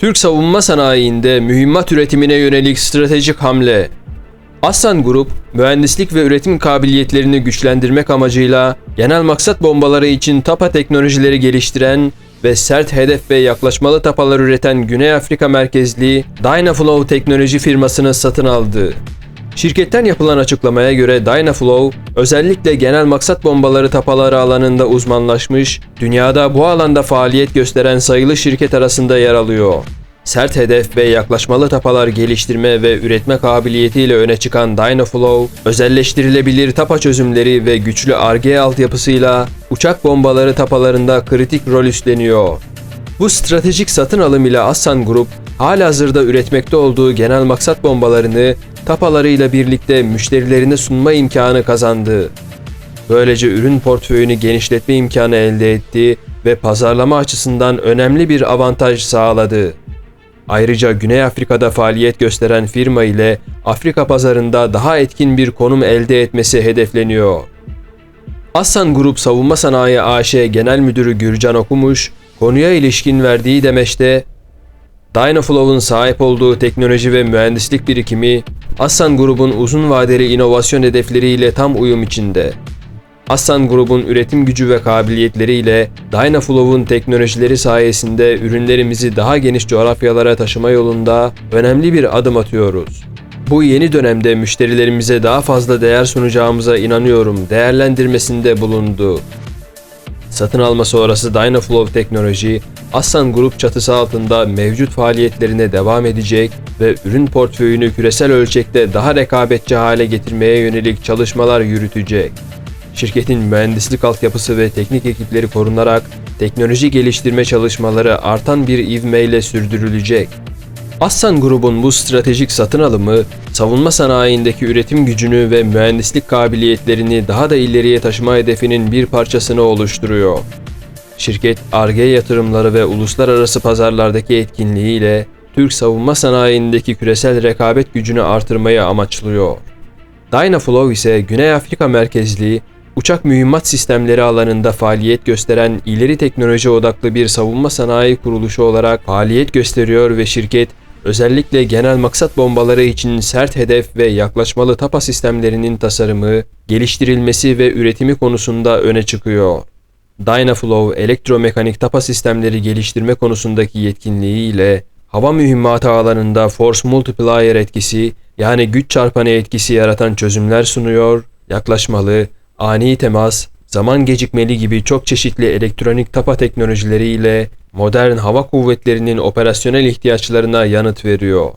Türk savunma sanayiinde mühimmat üretimine yönelik stratejik hamle. Aslan Grup, mühendislik ve üretim kabiliyetlerini güçlendirmek amacıyla genel maksat bombaları için tapa teknolojileri geliştiren ve sert hedef ve yaklaşmalı tapalar üreten Güney Afrika merkezli Dynaflow teknoloji firmasını satın aldı. Şirketten yapılan açıklamaya göre Dynaflow, özellikle genel maksat bombaları tapaları alanında uzmanlaşmış, dünyada bu alanda faaliyet gösteren sayılı şirket arasında yer alıyor. Sert hedef ve yaklaşmalı tapalar geliştirme ve üretme kabiliyetiyle öne çıkan Dynaflow, özelleştirilebilir tapa çözümleri ve güçlü RG altyapısıyla uçak bombaları tapalarında kritik rol üstleniyor. Bu stratejik satın alım ile Assan Grup, halihazırda üretmekte olduğu genel maksat bombalarını tapalarıyla birlikte müşterilerine sunma imkanı kazandı. Böylece ürün portföyünü genişletme imkanı elde etti ve pazarlama açısından önemli bir avantaj sağladı. Ayrıca Güney Afrika'da faaliyet gösteren firma ile Afrika pazarında daha etkin bir konum elde etmesi hedefleniyor. Aslan Grup Savunma Sanayi AŞ Genel Müdürü Gürcan Okumuş, konuya ilişkin verdiği demeçte, Dynaflow'un sahip olduğu teknoloji ve mühendislik birikimi, Aslan Grubun uzun vadeli inovasyon hedefleriyle tam uyum içinde. Aslan Grubun üretim gücü ve kabiliyetleriyle Dynaflow'un teknolojileri sayesinde ürünlerimizi daha geniş coğrafyalara taşıma yolunda önemli bir adım atıyoruz. Bu yeni dönemde müşterilerimize daha fazla değer sunacağımıza inanıyorum değerlendirmesinde bulundu. Satın alma sonrası Dynaflow Teknoloji, Aslan Grup çatısı altında mevcut faaliyetlerine devam edecek ve ürün portföyünü küresel ölçekte daha rekabetçi hale getirmeye yönelik çalışmalar yürütecek. Şirketin mühendislik altyapısı ve teknik ekipleri korunarak teknoloji geliştirme çalışmaları artan bir ivmeyle sürdürülecek. Aslan Grubun bu stratejik satın alımı, savunma sanayindeki üretim gücünü ve mühendislik kabiliyetlerini daha da ileriye taşıma hedefinin bir parçasını oluşturuyor. Şirket, ARGE yatırımları ve uluslararası pazarlardaki etkinliğiyle Türk savunma sanayindeki küresel rekabet gücünü artırmayı amaçlıyor. Dynaflow ise Güney Afrika merkezli, uçak mühimmat sistemleri alanında faaliyet gösteren ileri teknoloji odaklı bir savunma sanayi kuruluşu olarak faaliyet gösteriyor ve şirket özellikle genel maksat bombaları için sert hedef ve yaklaşmalı tapa sistemlerinin tasarımı, geliştirilmesi ve üretimi konusunda öne çıkıyor. Dynaflow elektromekanik tapa sistemleri geliştirme konusundaki yetkinliğiyle hava mühimmatı alanında force multiplier etkisi yani güç çarpanı etkisi yaratan çözümler sunuyor, yaklaşmalı, ani temas, zaman gecikmeli gibi çok çeşitli elektronik tapa teknolojileriyle modern hava kuvvetlerinin operasyonel ihtiyaçlarına yanıt veriyor.